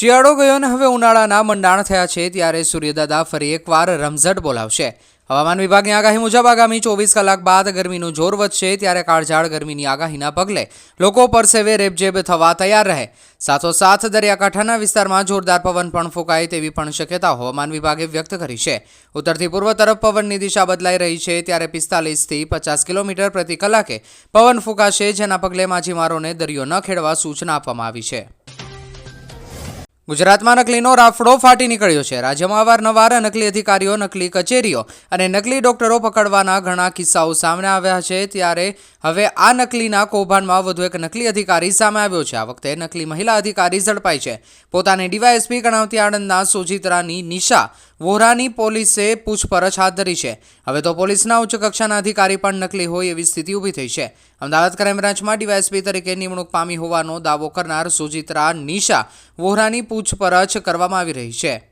શિયાળો ગયો અને હવે ઉનાળાના મંડાણ થયા છે, ત્યારે સૂર્યદાદા ફરી એકવાર રમઝટ બોલાવશે. હવામાન વિભાગની આગાહી મુજબ આગામી ચોવીસ કલાક બાદ ગરમીનું જોર વધશે, ત્યારે કાળઝાળ ગરમીની આગાહીના પગલે લોકો પરસેવે રેબજેબ થવા તૈયાર રહે. સાથોસાથ દરિયાકાંઠાના વિસ્તારમાં જોરદાર પવન પણ ફૂંકાય તેવી પણ શક્યતા હવામાન વિભાગે વ્યક્ત કરી છે. ઉત્તરથી પૂર્વ તરફ પવનની દિશા બદલાઈ રહી છે, ત્યારે પિસ્તાલીસથી પચાસ કિલોમીટર પ્રતિ કલાકે પવન ફૂંકાશે, જેના પગલે માછીમારોને દરિયો ન ખેડવા સૂચના આપવામાં આવી છે. ગુજરાતમાં નકલીનો રાફડો ફાટી નીકળ્યો છે. રાજ્યમાં અવારનવાર નકલી અધિકારીઓ, નકલી કચેરીઓ અને નકલી ડોક્ટરો પકડવાના ઘણા કિસ્સાઓ સામે આવ્યા છે. ત્યારે હવે આ નકલીના કૌભાંડમાં વધુ એક નકલી અધિકારી સામે આવ્યો છે. આ વખતે નકલી મહિલા અધિકારી ઝડપાઈ છે. પોતાને ડીવાયએસપી ગણાવતી આણંદના સોજિત્રાની નિશા વોરાની પોલીસે પૂછપરછ હાથ ધરી છે. હવે તો પોલીસના ઉચ્ચ કક્ષાના અધિકારી પણ નકલી હોય એવી સ્થિતિ ઊભી થઈ છે. અમદાવાદ ક્રાઇમ બ્રાન્ચમાં ડીવાયએસપી તરીકે નિમણૂક પામી હોવાનો દાવો કરનાર સુજિત્રા નિશા વોહરાની પૂછપરછ કરવામાં આવી રહી છે.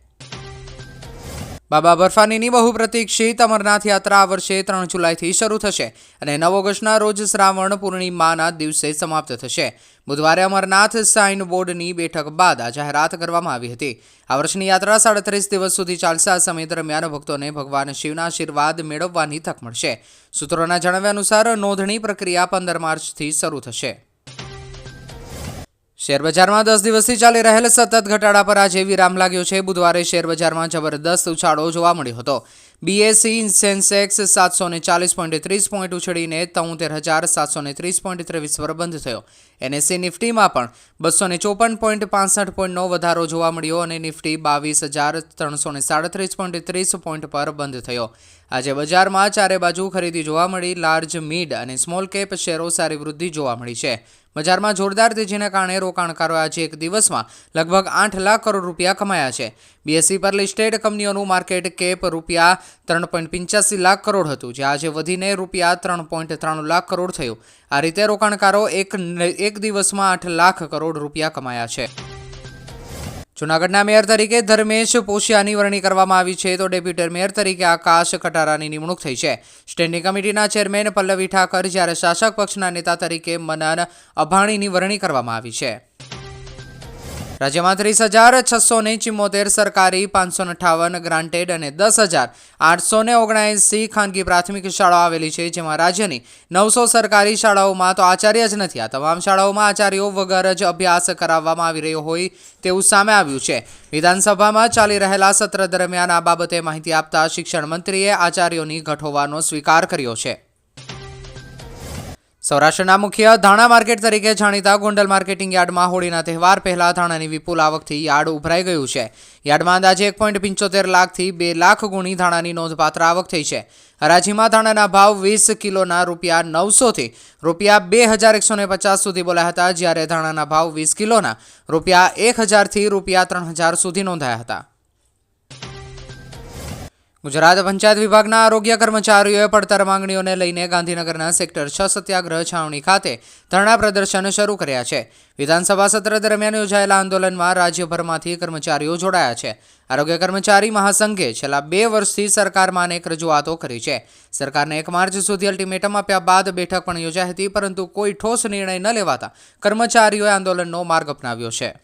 બાબા બર્ફાનીની બહુ પ્રતિક્ષિત અમરનાથ યાત્રા આ વર્ષે ત્રણ જુલાઈથી શરૂ થશે અને નવ ઓગસ્ટના રોજ શ્રાવણ પૂર્ણિમાના દિવસે સમાપ્ત થશે. બુધવારે અમરનાથ સાઇન બોર્ડની બેઠક બાદ આ જાહેરાત કરવામાં આવી હતી. આ વર્ષની યાત્રા સાડત્રીસ દિવસ સુધી ચાલશે. આ સમય દરમિયાન ભક્તોને ભગવાન શિવના આશીર્વાદ મેળવવાની તક મળશે. સૂત્રોના જણાવ્યા અનુસાર નોંધણી પ્રક્રિયા પંદર માર્ચથી શરૂ થશે. શેરબજારમાં દસ દિવસથી ચાલી રહેલ સતત ઘટાડા પર આજે વિરામ લાગ્યો છે. બુધવારે શેરબજારમાં જબરદસ્ત ઉછાળો જોવા મળ્યો હતો. બીએસસી સેન્સેક્સ સાતસો ને ચાલીસ પોઈન્ટ ત્રીસ પોઈન્ટ ઉછળીને તોતેર હજાર સાતસો ને ત્રીસ પોઈન્ટ ત્રેવીસ પર બંધ થયો. એનએસસી નિફ્ટીમાં પણ બસો ને ચોપન પોઈન્ટ પાસઠ પોઈન્ટનો વધારો જોવા મળ્યો અને નિફ્ટી બાવીસ હજાર ત્રણસો ને સાડત્રીસ પોઈન્ટ ત્રીસ પોઈન્ટ પર બંધ થયો. આજે બજારમાં ચારે બાજુ ખરીદી જોવા મળી. લાર્જ મિડ અને સ્મોલ કેપ શેરો સારી વૃદ્ધિ જોવા મળી છે. બજારમાં જોરદાર તેજીને કારણે રોકાણકારો આજે એક દિવસમાં લગભગ આઠ લાખ કરોડ રૂપિયા કમાયા છે. બીએસસી પર લિસ્ટેડ કંપનીઓનું માર્કેટ કેપ રૂપિયા ત્રણ પોઈન્ટ પંચ્યાસી લાખ કરોડ હતું, જે આજે વધીને રૂપિયા ત્રણ પોઈન્ટ ત્રાણું લાખ કરોડ થયું. આ રીતે રોકાણકારો એક એક દિવસમાં આઠ લાખ કરોડ રૂપિયા કમાયા છે. જૂનાગઢના મેયર તરીકે ધર્મેશ પોશિયાની વરણી કરવામાં આવી છે તો ડેપ્યુટી મેયર તરીકે આકાશ કટારાની નિમણૂક થઈ છે. સ્ટેન્ડિંગ કમિટીના ચેરમેન પલ્લવી ઠાકર જ્યારે શાસક પક્ષના નેતા તરીકે મનન અભાણીની વરણી કરવામાં આવી છે. રાજ્યમાં ત્રીસ હજાર છસો ને ચિમ્મોતેર સરકારી, પાંચસો અઠાવન ગ્રાન્ટેડ અને દસ હજાર આઠસો ને ઓગણસી ખાનગી પ્રાથમિક શાળાઓ આવેલી છે, જેમાં રાજ્યની નવસો સરકારી શાળાઓમાં તો આચાર્ય જ નથી. આ તમામ શાળાઓમાં આચાર્યો વગર જ અભ્યાસ કરાવવામાં આવી રહ્યો હોય તેવું સામે આવ્યું છે. વિધાનસભામાં ચાલી રહેલા સત્ર દરમિયાન આ બાબતે માહિતી આપતા શિક્ષણ મંત્રીએ આચાર્યોની ઘટ સ્વીકાર કર્યો છે. સૌરાષ્ટ્રના મુખ્ય ધાણા માર્કેટ તરીકે જાણીતા ગોંડલ માર્કેટિંગ યાર્ડમાં હોળીના તહેવાર પહેલા ધાણાની વિપુલ આવકથી યાર્ડ ઉભરાઈ ગયું છે. યાર્ડમાં અંદાજે એક પોઈન્ટ પંચોતેર લાખથી બે લાખ ગુણી ધાણાની નોંધપાત્ર આવક થઈ છે. હરાજીમાં ધાણાના ભાવ વીસ કિલોના રૂપિયા નવસોથી રૂપિયા બે હજાર એકસો ને પચાસ સુધી બોલાયા હતા, જ્યારે ધાણાના ભાવ વીસ કિલોના રૂપિયા એક હજારથી રૂપિયા ત્રણ હજાર સુધી નોંધાયા હતા. ગુજરાત પંચાયત વિભાગના આરોગ્ય કર્મચારીઓએ પડતર માંગણીઓને લઈને ગાંધીનગરના સેક્ટર છ સત્યાગ્રહ છાવણી ખાતે ધરણા પ્રદર્શન શરૂ કર્યા છે. વિધાનસભા સત્ર દરમિયાન યોજાયેલા આંદોલનમાં રાજ્યભરમાંથી કર્મચારીઓ જોડાયા છે. આરોગ્ય કર્મચારી મહાસંઘે છેલ્લા બે વર્ષથી સરકારમાં અનેક રજૂઆતો કરી છે. સરકારને એક માર્ચ સુધી અલ્ટિમેટમ આપ્યા બાદ બેઠક પણ યોજાઈ હતી, પરંતુ કોઈ ઠોસ નિર્ણય ન લેવાતા કર્મચારીઓએ આંદોલનનો માર્ગ અપનાવ્યો છે.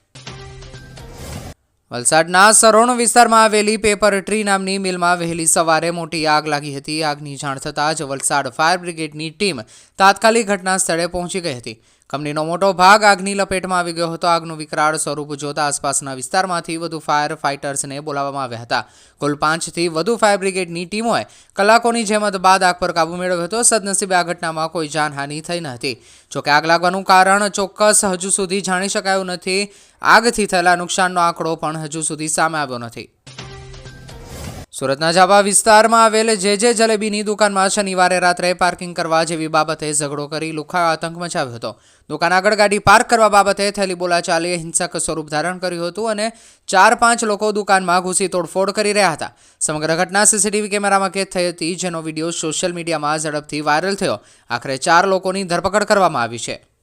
વલસાડના સરોણ વિસ્તારમાં આવેલી પેપર ટ્રી નામની મિલમાં વહેલી સવારે મોટી આગ લાગી હતી. આગની જાણ થતાં જ વલસાડ ફાયર બ્રિગેડની ટીમ તાત્કાલિક ઘટના સ્થળે પહોંચી ગઈ હતી. કંપનીનો મોટો ભાગ આગની લપેટમાં આવી ગયો હતો. આગનું વિકરાળ સ્વરૂપ જોતા આસપાસના વિસ્તારમાંથી વધુ ફાયર ફાઇટર્સને બોલાવવામાં આવ્યા હતા. કુલ પાંચથી વધુ ફાયર બ્રિગેડની ટીમોએ કલાકોની જેમત બાદ આગ પર કાબુ મેળવ્યો હતો. સદનસીબે આ ઘટનામાં કોઈ જાનહાનિ થઈ ન હતી. જોકે આગ લાગવાનું કારણ ચોક્કસ હજુ સુધી જાણી શકાયું નથી. આગથી થયેલા નુકસાનનો આંકડો પણ હજુ સુધી સામે આવ્યો નથી. સુરતના જાબા વિસ્તારમાં આવેલ જે જે જલેબીની દુકાનમાં શનિવારે રાત્રે પાર્કિંગ કરવા જેવી બાબતે ઝઘડો કરી લુખા આતંક મચાવ્યો હતો. દુકાન આગળ ગાડી પાર્ક કરવા બાબતે થયેલી બોલાચાલીએ હિંસક સ્વરૂપ ધારણ કર્યું હતું અને ચાર પાંચ લોકો દુકાનમાં ઘૂસી તોડફોડ કરી રહ્યા હતા. સમગ્ર ઘટના સીસીટીવી કેમેરામાં કેદ થઈ હતી, જેનો વીડિયો સોશિયલ મીડિયામાં ઝડપથી વાયરલ થયો. આખરે ચાર લોકોની ધરપકડ કરવામાં આવી છે.